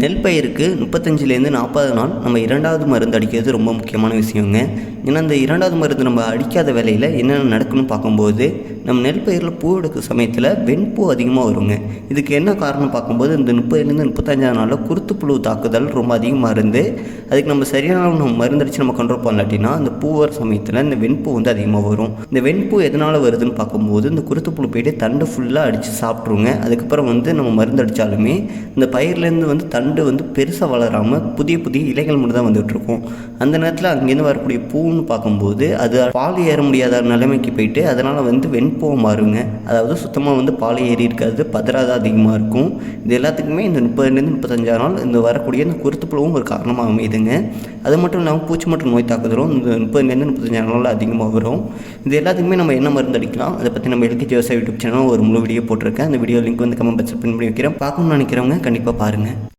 நெல் பயிருக்கு முப்பத்தஞ்சிலேருந்து நாற்பது நாள் நம்ம இரண்டாவது மருந்து அடிக்கிறது ரொம்ப முக்கியமான விஷயங்க. ஏன்னா இந்த இரண்டாவது மருந்து நம்ம அடிக்காத வேலையில் என்னென்ன நடக்கும்னு பார்க்கும்போது நம்ம நெல் பயிரில் பூ எடுக்கிற சமயத்தில் வெண்பூ அதிகமாக வருங்க. இதுக்கு என்ன காரணம் பார்க்கும்போது இந்த முப்பதுலேருந்து முப்பத்தஞ்சாவது நாளில் குருத்து புழு தாக்குதல் ரொம்ப அதிகமாக இருந்து அதுக்கு நம்ம சரியான நம்ம மருந்து அடித்து நம்ம கண்ட்ரோல் பண்ணலாட்டினா அந்த பூ வர சமயத்தில் இந்த வெண்பூ வந்து அதிகமாக வரும். இந்த வெண்பூ எதனால் வருதுன்னு பார்க்கும்போது இந்த குருத்து புழு போயிட்டு தண்டை ஃபுல்லாக அடித்து சாப்பிட்ருங்க அதுக்கப்புறம் வந்து நம்ம மருந்து அடித்தாலுமே இந்த பயிர்லேருந்து வந்து தண்டு வந்து பெருசாக வளராமல் புதிய புதிய இலைகள் மட்டும் தான் வந்துகிட்ருக்கும் அந்த நேரத்தில் அங்கேருந்து வரக்கூடிய பூன்னு பார்க்கும்போது அது பால் ஏற முடியாத நிலைமைக்கு போயிட்டு அதனால் வந்து வெண்பூவை மாறுங்க. அதாவது சுத்தமாக வந்து பால் ஏறி இருக்காது பதறாத அதிகமாக இருக்கும். இது எல்லாத்துக்குமே இந்த முப்பதுலேருந்து முப்பத்தஞ்சாயிரம் நாள் இந்த வரக்கூடிய இந்த குருத்துப்புழுவும் ஒரு காரணமாக அமையுதுங்க. அது மட்டும் இல்லாமல் பூச்சி மற்றும் நோய் தாக்குதலும் இந்த முப்பதுலேருந்து முப்பத்தஞ்சாயிரம் நாள் அதிகமாக வரும். இது எல்லாத்துக்குமே நம்ம என்ன மருந்து அடிக்கலாம் அதை பற்றி நம்ம எல்கே விவசாய யூடியூப் சேனல் ஒரு முழு வீடியோ போட்டிருக்கேன். அந்த வீடியோ லிங்க் வந்து கமெண்ட் பாக்ஸில் பின் பண்ணி வைக்கிறேன். பார்க்கணும்னு நினைக்கிறவங்க கண்டிப்பாக பாருங்கள்